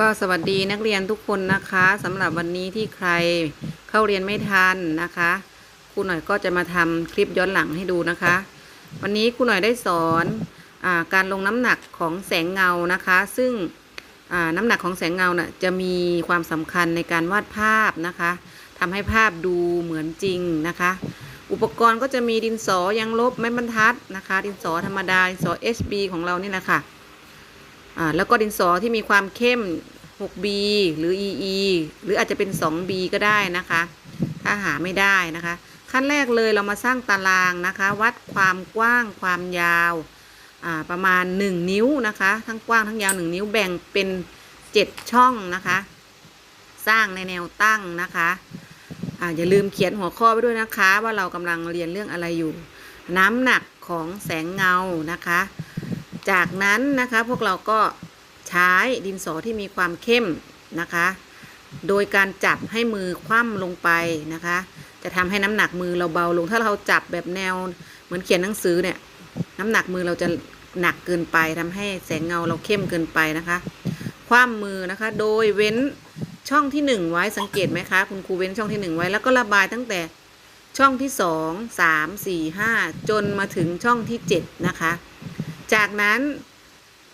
ก็สวัสดีนักเรียนทุกคนนะคะสำหรับวันนี้ที่ใครเข้าเรียนไม่ทันนะคะครูหน่อยก็จะมาทำคลิปย้อนหลังให้ดูนะคะ วันนี้ครูหน่อยได้สอนอการลงน้ำหนักของแสงเงานะคะ ซึ่งน้ำหนักของแสงเงาน่ะจะมีความสำคัญในการวาดภาพนะคะทำให้ภาพดูเหมือนจริงนะคะ อุปกรณ์ก็จะมีดินสอยางลบไม้บรรทัดนะคะ ดินสอธรรมดาดินสอ HB ของเรานี่แหละค่ะ อ่าแล้วก็ดินสอที่มีความเข้ม 6B หรือ EE หรืออาจจะเป็น 2B ก็ได้นะคะ ถ้าหาไม่ได้นะคะ ขั้นแรกเลยเรามาสร้างตารางนะคะ วัดความกว้างความยาวประมาณ 1 นิ้วนะคะ ทั้งกว้างทั้งยาว 1 นิ้วแบ่งเป็น 7 ช่องนะคะ สร้างในแนวตั้งนะคะอ่าอย่าลืมเขียนหัวข้อไปด้วยนะคะ ว่าเรากำลังเรียนเรื่องอะไรอยู่ น้ำหนักของแสงเงานะคะ จากนั้นนะคะพวกเราก็ใช้ดินสอที่มีความเข้มนะคะ โดยการจับให้มือคว่ำลงไปนะคะ จะทำให้น้ำหนักมือเราเบาลง ถ้าเราจับแบบแนวเหมือนเขียนหนังสือเนี่ยน้ำหนักมือเราจะหนักเกินไปทำให้แสงเงาเราเข้มเกินไปนะคะ คว่ำมือนะคะ โดยเว้นช่องที่หนึ่งไว้สังเกตไหมคะ คุณครูเว้นช่องที่หนึ่งไว้แล้วก็ระบายตั้งแต่ช่องที่สองสามสี่ห้าจนมาถึงช่องที่เจ็ดนะคะ จากนั้น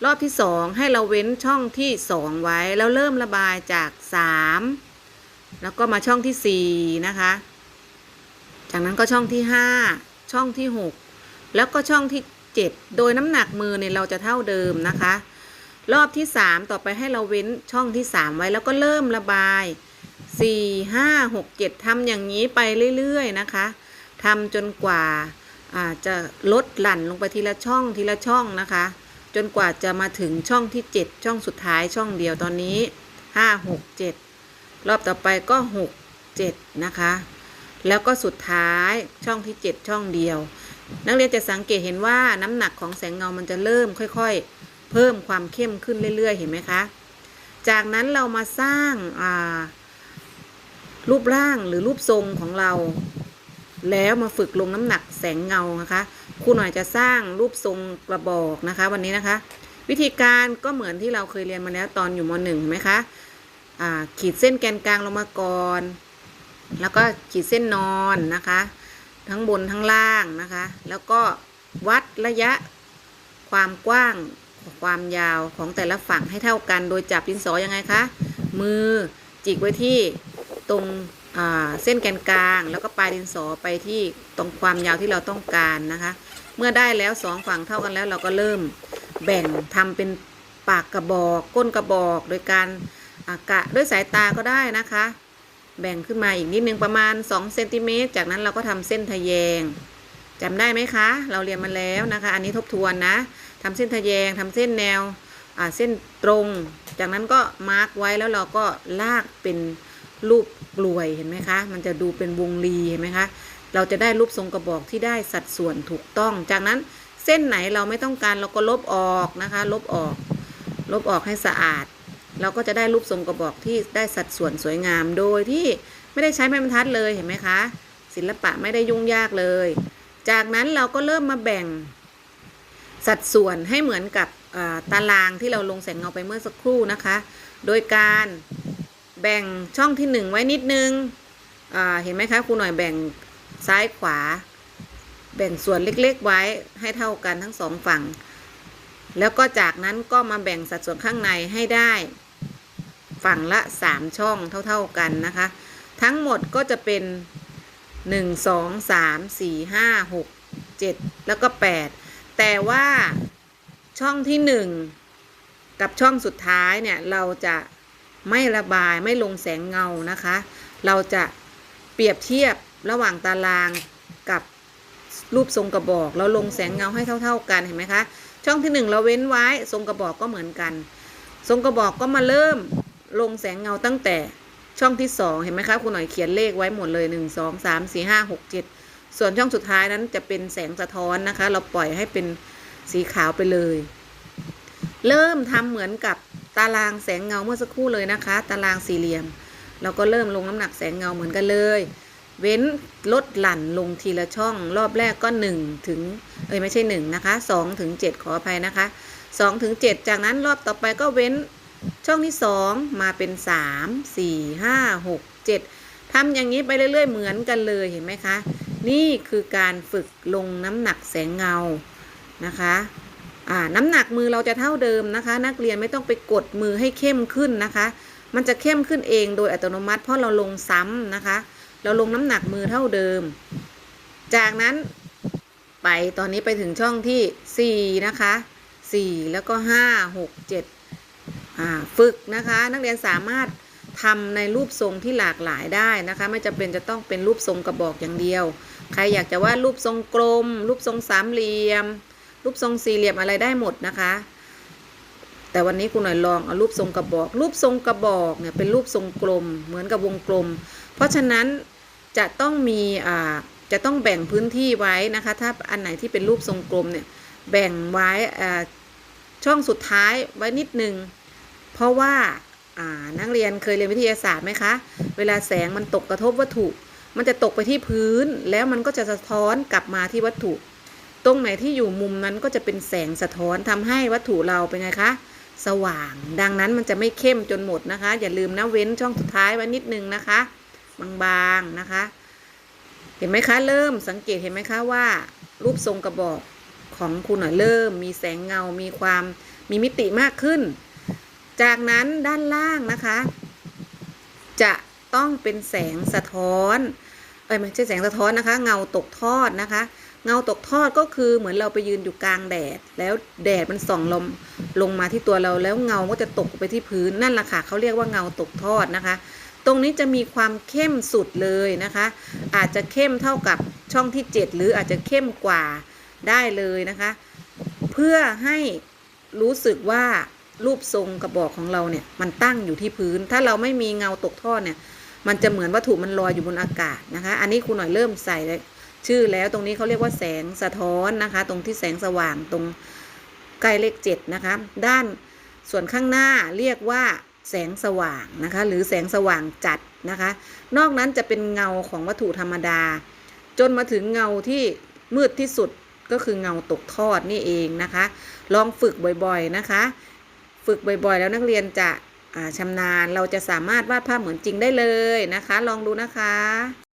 รอบที่สองให้เราเว้นช่องที่สองไว้ แล้วเริ่มระบายจากสามแล้วก็มาช่องที่สี่นะคะ จากนั้นก็ช่องที่ห้าช่องที่หกแล้วก็ช่องที่เจ็ดโดยน้ำหนักมือเนี่ยเราจะเท่าเดิมนะคะ รอบที่สามต่อไปให้เราเว้นช่องที่สามไว้ แล้วก็เริ่มระบายสี่ห้าหกเจ็ดทำอย่างนี้ไปเรื่อยๆนะคะทำจนกว่า จะลดหลั่นลงไปทีละช่องทีละช่องนะคะ จนกว่าจะมาถึงช่องที่ 7 ช่องสุดท้ายช่องเดียวตอนนี้ 5 6 7 รอบต่อไปก็ 6 7 นะคะ แล้วก็สุดท้ายช่องที่ 7 ช่องเดียว นักเรียนจะสังเกตเห็นว่าน้ำหนักของแสงเงามันจะเริ่มค่อยๆ เพิ่มความเข้มขึ้นเรื่อยๆ เห็นไหมคะ จากนั้นเรามาสร้างารูปร่างหรือรูปทรงของเรา แล้วมาฝึกลงน้ำหนักแสงเงานะคะครูหน่อยจะสร้างรูปทรงกระบอกนะคะ วันนี้นะคะ วิธีการก็เหมือนที่เราเคยเรียนมาแล้วตอนอยู่มหนึ่งเห็นไหมคะขีดเส้นแกนกลางลงมาก่อน แล้วก็ขีดเส้นนอนนะคะ ทั้งบนทั้งล่างนะคะ แล้วก็วัดระยะความกว้างความยาวของแต่ละฝั่งให้เท่ากัน โดยจับดินสอยังไงคะ มือจิกไว้ที่ตรง เส้นแกนกลาง แล้วก็ปลายดินสอไปที่ตรงความยาวที่เราต้องการนะคะ เมื่อได้แล้วสองฝั่งเท่ากันแล้วเราก็เริ่มแบ่งทำเป็นปากกระบอกก้นกระบอกโดยการกะด้วยสายตาก็ได้นะคะ แบ่งขึ้นมาอีกนิดนึงประมาณ2เซนติเมตรจากนั้นเราก็ทำเส้นทะแยงจำได้ไหมคะ เราเรียนมาแล้วนะคะ อันนี้ทบทวนนะทำเส้นทะแยงทำเส้นแนวเส้นตรง จากนั้นก็มาร์กไว้แล้วเราก็ลากเป็น รูปกลวยเห็นไหมคะ มันจะดูเป็นวงรีเห็นไหมคะ เราจะได้รูปทรงกระบอกที่ได้สัดส่วนถูกต้อง จากนั้นเส้นไหนเราไม่ต้องการเราก็ลบออกนะคะ ลบออก ลบออกให้สะอาด เราก็จะได้รูปทรงกระบอกที่ได้สัดส่วนสวยงาม โดยที่ไม่ได้ใช้ไม้บรรทัดเลยเห็นไหมคะ ศิลปะไม่ได้ยุ่งยากเลย จากนั้นเราก็เริ่มมาแบ่งสัดส่วนให้เหมือนกับตารางที่เราลงแสงเงาไปเมื่อสักครู่นะคะ โดยการ แบ่งช่องที่หนึ่งไว้นิดนึงเห็นไหมคะครูหน่อยแบ่งซ้ายขวา แบ่งส่วนเล็กๆไว้ให้เท่ากันทั้งสองฝั่ง แล้วก็จากนั้นก็มาแบ่งสัดส่วนข้างในให้ได้ ฝั่งละ 3 ช่องเท่าๆกันนะคะ ทั้งหมดก็จะเป็น 1 2 3 4 5 6 7 แล้วก็ 8 แต่ว่าช่องที่ 1 กับช่องสุดท้ายเนี่ยเราจะ ไม่ระบายไม่ลงแสงเงานะคะ เราจะเปรียบเทียบระหว่างตารางกับรูปทรงกระบอก เราลงแสงเงาให้เท่า ๆ กันเห็นไหมคะ ช่องที่หนึ่งเราเว้นไว้ทรงกระบอกก็เหมือนกัน ทรงกระบอกก็มาเริ่มลงแสงเงาตั้งแต่ช่องที่สองเห็นไหมคะคุณหน่อยเขียนเลขไว้หมดเลยหนึ่งสองสามสี่ห้าหกเจ็ดส่วนช่องสุดท้ายนั้นจะเป็นแสงสะท้อนนะคะ เราปล่อยให้เป็นสีขาวไปเลย เริ่มทำเหมือนกับ ตารางแสงเงาเมื่อสักครู่เลยนะคะ ตารางสี่เหลี่ยม เราก็เริ่มลงน้ำหนักแสงเงาเหมือนกันเลย เว้นลดหลั่นลงทีละช่อง รอบแรกก็ 1 ถึงเอ้ยไม่ใช่1นะคะ2ถึง7ขออภัยนะคะ2ถึง7จากนั้นรอบต่อไปก็เว้นช่องที่สองมาเป็นสามสี่ห้าหกเจ็ดทำอย่างนี้ไปเรื่อย ๆ เหมือนกันเลยเห็นไหมคะ นี่คือการฝึกลงน้ำหนักแสงเงานะคะ อ่าน้ำหนักมือเราจะเท่าเดิมนะคะ นักเรียนไม่ต้องไปกดมือให้เข้มขึ้นนะคะ มันจะเข้มขึ้นเองโดยอัตโนมัติ เพราะเราลงซ้ำนะคะ เราลงน้ำหนักมือเท่าเดิม จากนั้นไปตอนนี้ไปถึงช่องที่สี่นะคะสี่แล้วก็ห้าหกเจ็ดอ่าฝึกนะคะ นักเรียนสามารถทำในรูปทรงที่หลากหลายได้นะคะ ไม่จำเป็นจะต้องเป็นรูปทรงกระบอกอย่างเดียว ใครอยากจะวาดรูปทรงกลม รูปทรงสามเหลี่ยม รูปทรงสี่เหลี่ยมอะไรได้หมดนะคะ แต่วันนี้คุณหน่อยลองเอารูปทรงกระบอก รูปทรงกระบอกเนี่ยเป็นรูปทรงกลม เหมือนกับวงกลม เพราะฉะนั้นจะต้องมีอ่าจะต้องแบ่งพื้นที่ไว้นะคะ ถ้าอันไหนที่เป็นรูปทรงกลมเนี่ยแบ่งไว้ช่องสุดท้ายไว้นิดนึง เพราะว่าอ่านักเรียนเคยเรียนวิทยาศาสตร์ไหมคะ เวลาแสงมันตกกระทบวัตถุ มันจะตกไปที่พื้นแล้วมันก็จะสะท้อนกลับมาที่วัตถุ ตรงไหนที่อยู่มุมนั้นก็จะเป็นแสงสะท้อนทำให้วัตถุเราเป็นไงคะ สว่าง ดังนั้นมันจะไม่เข้มจนหมดนะคะ อย่าลืมนะเว้นช่องสุดท้ายไว้นิดนึงนะคะ บางๆนะคะ เห็นไหมคะ เริ่มสังเกตเห็นไหมคะว่า รูปทรงกระบอกของคุณหน่อยเริ่ม มีแสงเงา มีความมีมิติมากขึ้น จากนั้นด้านล่างนะคะ จะต้องเป็นแสงสะท้อน เอ้ยไม่ใช่แสงสะท้อนนะคะ เงาตกทอดนะคะ เงาตกทอดก็คือเหมือนเราไปยืนอยู่กลางแดด แล้วแดดมันส่องลมลงมาที่ตัวเราแล้วเงาก็จะตกไปที่พื้นนั่นแหละค่ะเขาเรียกว่าเงาตกทอดนะคะ ตรงนี้จะมีความเข้มสุดเลยนะคะ อาจจะเข้มเท่ากับช่องที่ 7 หรืออาจจะเข้มกว่าได้เลยนะคะ เพื่อให้รู้สึกว่ารูปทรงกระบอกของเราเนี่ยมันตั้งอยู่ที่พื้น ถ้าเราไม่มีเงาตกทอดเนี่ย มันจะเหมือนวัตถุมันลอยอยู่บนอากาศนะคะ อันนี้ครูหน่อยเริ่มใส่เลย ชื่อแล้วตรงนี้เขาเรียกว่าแสงสะท้อนนะคะ ตรงที่แสงสว่างตรงใกล้เลขเจ็ดนะคะ ด้านส่วนข้างหน้าเรียกว่าแสงสว่างนะคะ หรือแสงสว่างจัดนะคะ นอกนั้นจะเป็นเงาของวัตถุธรรมดา จนมาถึงเงาที่มืดที่สุดก็คือเงาตกทอดนี่เองนะคะ ลองฝึกบ่อยๆนะคะ ฝึกบ่อยๆ แล้วนักเรียนจะชำนาญเราจะสามารถวาดภาพเหมือนจริงได้เลยนะคะ ลองดูนะคะ